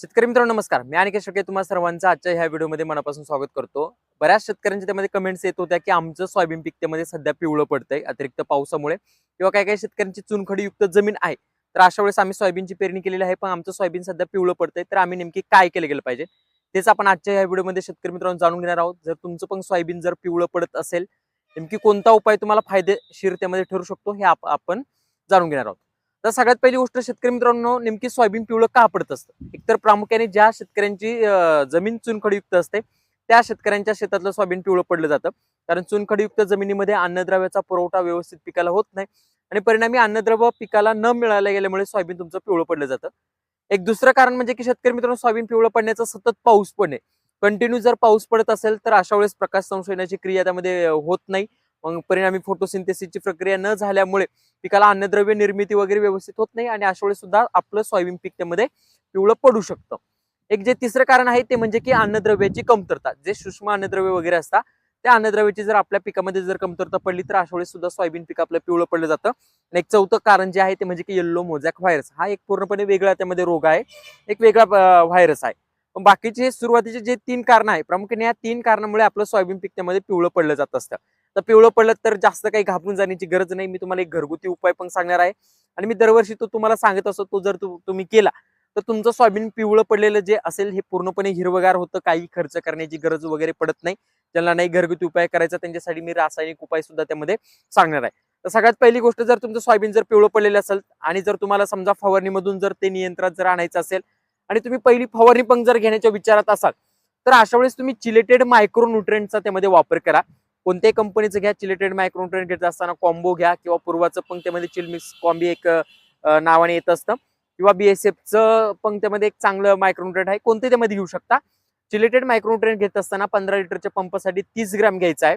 शेतकरी मित्रांनो नमस्कार. मी आणि शेळके तुम्हा सर्वांचं आजच्या ह्या व्हिडिओमध्ये मनापासून स्वागत करतो. बऱ्याच शेतकऱ्यांच्या त्यामध्ये कमेंट्स येत होत्या की आमचं सोयाबीन पीक त्यामध्ये सध्या पिवळं पडतंय अतिरिक्त पावसामुळे. किंवा काही काही शेतकऱ्यांची चुनखडीयुक्त जमीन आहे. तर अशा वेळेस आम्ही सोयाबीनची पेरणी केलेली आहे पण आमचं सोयाबीन सध्या पिवळं पडतंय. तर आम्ही नेमकी काय केलं गेलं पाहिजे? तेच आपण आजच्या ह्या व्हिडिओमध्ये शेतकरी मित्रांनो जाणून घेणार आहोत. जर तुमचं पण सोयाबीन जर पिवळं पडत असेल नेमकी कोणता उपाय तुम्हाला फायदेशीर त्यामध्ये ठरू शकतो हे आपण जाणून घेणार आहोत. तर सगळ्यात पहिली गोष्ट शेतकरी मित्रांनो नेमकी सोयाबीन पिवळं का पडत असतं? एकतर प्रामुख्याने ज्या शेतकऱ्यांची जमीन चुनखडीयुक्त असते त्या शेतकऱ्यांच्या शेतातलं सोयाबीन पिवळं पडलं जातं. कारण चुनखडीयुक्त जमिनीमध्ये अन्नद्रव्याचा पुरवठा व्यवस्थित पिकाला होत नाही आणि परिणामी अन्नद्रव्य पिकाला न मिळायला गेल्यामुळे सोयाबीन तुमचं पिवळं पडलं जातं. एक दुसरं कारण म्हणजे की शेतकरी मित्रांनो सोयाबीन पिवळं पडण्याचं सतत पाऊस पडणे कंटिन्यू जर पाऊस पडत असेल तर अशा वेळेस प्रकाश संशोधनाची क्रिया त्यामध्ये होत नाही. मग परिणामी फोटोसिंथेसिसची प्रक्रिया न झाल्यामुळे पिकाला अन्नद्रव्य निर्मिती वगैरे व्यवस्थित होत नाही आणि अशा वेळेस सुद्धा आपलं सोयाबीन पीक त्यामध्ये पिवळं पडू शकतं. एक जे तिसरं कारण आहे ते म्हणजे की अन्नद्रव्याची कमतरता जे सूक्ष्म अन्नद्रव्य वगैरे असतात त्या अन्नद्रव्याची जर आपल्या पिकामध्ये जर कमतरता पडली तर अशा वेळेस सुद्धा सोयाबीन पीक आपलं पिवळं पडलं जातं. आणि एक चौथं कारण जे आहे ते म्हणजे की येल्लो मोझॅक व्हायरस हा एक पूर्णपणे वेगळा त्यामध्ये रोग आहे एक वेगळा व्हायरस आहे. पण बाकीचे सुरुवातीचे जे तीन कारण आहे प्रामुख्याने या तीन कारणामुळे आपलं सोयाबीन पीक त्यामध्ये पिवळं पडलं जात असतं. तर पिवळं पडलं तर जास्त काही घाबरून जाण्याची गरज नाही. मी तुम्हाला एक घरगुती उपाय पण सांगणार आहे. आणि मी दरवर्षी तो तुम्हाला सांगत असतो तो जर तुम्ही केला तर तुमचं सोयाबीन पिवळं पडलेलं जे असेल हे पूर्णपणे हिरवगार होतं. काही खर्च करण्याची गरज वगैरे पडत नाही. ज्यांना नाही घरगुती उपाय करायचा त्यांच्यासाठी मी रासायनिक उपाय सुद्धा त्यामध्ये सांगणार आहे. तर सगळ्यात पहिली गोष्ट जर तुमचं सोयाबीन जर पिवळं पडलेलं असेल आणि जर तुम्हाला समजा फवारणीमधून जर ते नियंत्रणात जर आणायचं असेल आणि तुम्ही पहिली फवारणी पण जर घेण्याच्या विचारात असाल तर अशा वेळेस तुम्ही चिलेटेड मायक्रोन्युट्रेंटचा त्यामध्ये वापर करा. कोणत्याही कंपनीचं घ्या चिलेटेड मायक्रोन्युट्रेंट घेत असताना कॉम्बो घ्या किंवा पूर्वाचं पण चिलमिक्स कॉम्बी एक नावाने येत असतं. किंवा बीएसएफचं पण पंक्त्यामध्ये एक चांगलं मायक्रोन्युट्रेंट आहे कोणते त्यामध्ये घेऊ शकता. चिलेटेड मायक्रोन्युट्रेंट घेत असताना पंधरा लिटरच्या पंपासाठी तीस ग्रॅम घ्यायचा आहे.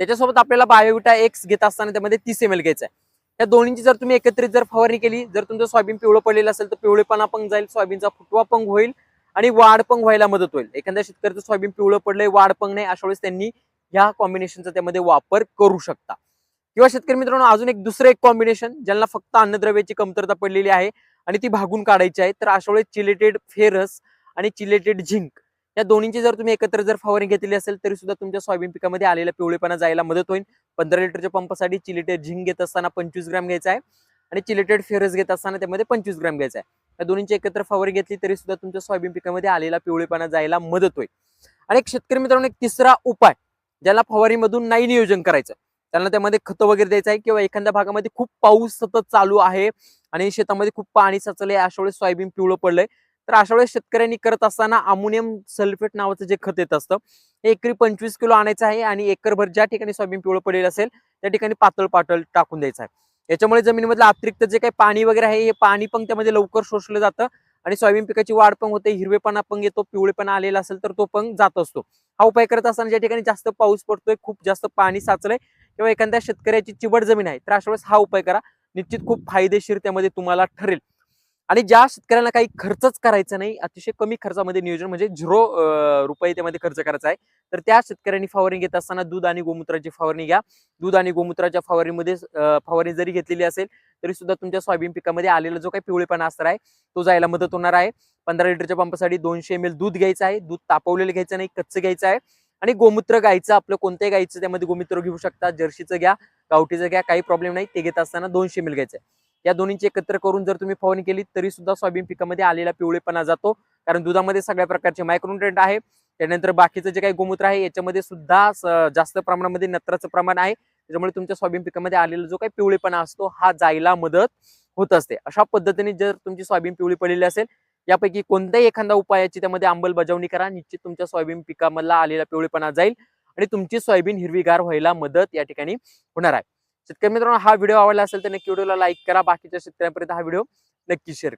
त्याच्यासोबत आपल्याला बायोविटा एक्स घेत असताना त्यामध्ये तीस एम एल घ्यायचा आहे. या दोन्हीची जर तुम्ही एकत्रित जर फवारणी केली जर तुमचं सोयाबीन पिवळं पडलेलं असेल तर पिवळेपणा पण जाईल सोयाबीनचा फुटवा पण होईल आणि वाढ पण व्हायला मदत होईल. एखाद्या शेतकऱ्याचं सोयाबीन पिवळं पडलंय वाढ पंग नाही अशा वेळेस त्यांनी ह्या कॉम्बिनेशनचा त्यामध्ये वापर करू शकता. किंवा शेतकरी मित्रांनो अजून एक दुसरं एक कॉम्बिनेशन ज्यांना फक्त अन्नद्रव्याची कमतरता पडलेली आहे आणि ती भागून काढायची आहे तर अशा वेळेस चिलेटेड फेरस आणि चिलेटेड झिंक या दोन्हीची जर तुम्ही एकत्र जर फवारणी घेतली असेल तरी सुद्धा तुमच्या सोयाबीन पिकामध्ये आलेला पिवळेपणा जायला मदत होईल. पंधरा लिटरच्या पंपासाठी चिलेटेड झिंक घेत असताना पंचवीस ग्रॅम घ्यायचा आहे आणि चिलेटेड फेरस घेत असताना त्यामध्ये पंचवीस ग्रॅम घ्यायचा आहे. या दोन्हीची एकत्र फवारणी घेतली तरी सुद्धा तुमच्या सोयाबीन पिकामध्ये आलेला पिवळेपणा जायला मदत होईल. आणि एक शेतकरी मित्रांनो एक तिसरा उपाय ज्याला फवारीमधून नाही नियोजन करायचं. त्यांना त्यामध्ये खतं वगैरे द्यायचं आहे किंवा एखाद्या भागामध्ये खूप पाऊस सतत चालू आहे आणि शेतामध्ये खूप पाणी साचलंय. अशा वेळेस सोयाबीन पिवळं पडलंय. तर अशा वेळेस शेतकऱ्यांनी करत असताना अमोनियम सल्फेट नावाचं जे खत येत असतं हे एकरी पंचवीस किलो आणायचं आहे आणि एकरभर ज्या ठिकाणी सोयाबीन पिवळं पडलेलं असेल त्या ठिकाणी पातळ पातळ टाकून द्यायचं आहे. याच्यामुळे जमिनीमधलं अतिरिक्त जे काही पाणी वगैरे आहे हे पाणी पण त्यामध्ये लवकर शोषलं जातं. आणि सोयाबीन पिकाची वाढ पण होते हिरवेपणा पण येतो पिवळेपणा आलेला असेल तर तो पण जात असतो. हा उपाय करत असताना ज्या ठिकाणी जास्त पाऊस पडतोय खूप जास्त पाणी साचलंय किंवा एखाद्या शेतकऱ्याची चिबड जमीन आहे तर अशा वेळेस हा उपाय करा. निश्चित खूप फायदेशीर त्यामध्ये तुम्हाला ठरेल. आणि ज्या शेतकऱ्यांना काही खर्चच करायचा नाही अतिशय कमी खर्चामध्ये नियोजन म्हणजे झिरो रुपये त्यामध्ये खर्च करायचा आहे तर त्या शेतकऱ्यांनी फवारणी घेत असताना दूध आणि गोमूत्राची फवारणी घ्या. दूध आणि गोमूत्राच्या फवारणीमध्ये फवारणी जरी घेतलेली असेल तरी सुद्धा तुमच्या सोयाबीन पिकामध्ये आलेला जो काही पिवळेपणा असणार आहे तो जायला मदत होणार आहे. पंधरा लिटरच्या पंपासाठी दोनशे एम एल दूध घ्यायचं आहे. दूध तापवलेलं घ्यायचं नाही कच्चं घ्यायचं आहे. आणि गोमूत्र गायचं आपलं कोणत्याही गायचं त्यामध्ये गोमूत्र घेऊ शकता. जर्सीचं घ्या गावठीचं घ्या काही प्रॉब्लेम नाही. ते घेत असताना दोनशे एम एल घ्यायचं आहे. या दोन्हीची एकत्र करून जर तुम्ही फवारणी केली तरी सुद्धा सोयाबीन पिकामध्ये आलेला पिवळेपणा जातो. कारण दुधामध्ये सगळ्या प्रकारचे मायक्रोन्युट्रेंट आहे. त्यानंतर बाकीचं जे काही गोमूत्र आहे याच्यामध्ये सुद्धा जास्त प्रमाणामध्ये नत्राचं प्रमाण आहे. त्याच्यामुळे तुमच्या सोयाबीन पिकामध्ये आलेला जो काही पिवळेपणा असतो हा जायला मदत होत असते. अशा पद्धतीने जर तुमची सोयाबीन पिवळी पडलेली असेल यापैकी कोणत्याही एखादा उपायाची त्यामध्ये अंमलबजावणी करा. निश्चित तुमच्या सोयाबीन पिकामधला आलेला पिवळेपणा जाईल आणि तुमची सोयाबीन हिरवीगार व्हायला मदत या ठिकाणी होणार आहे. शेतकरी मित्रांनो हा व्हिडिओ आवडला असेल तर नक्की व्हिडिओला लाईक करा. बाकीच्या शेतकऱ्यांपर्यंत हा व्हिडिओ नक्की शेअर करा.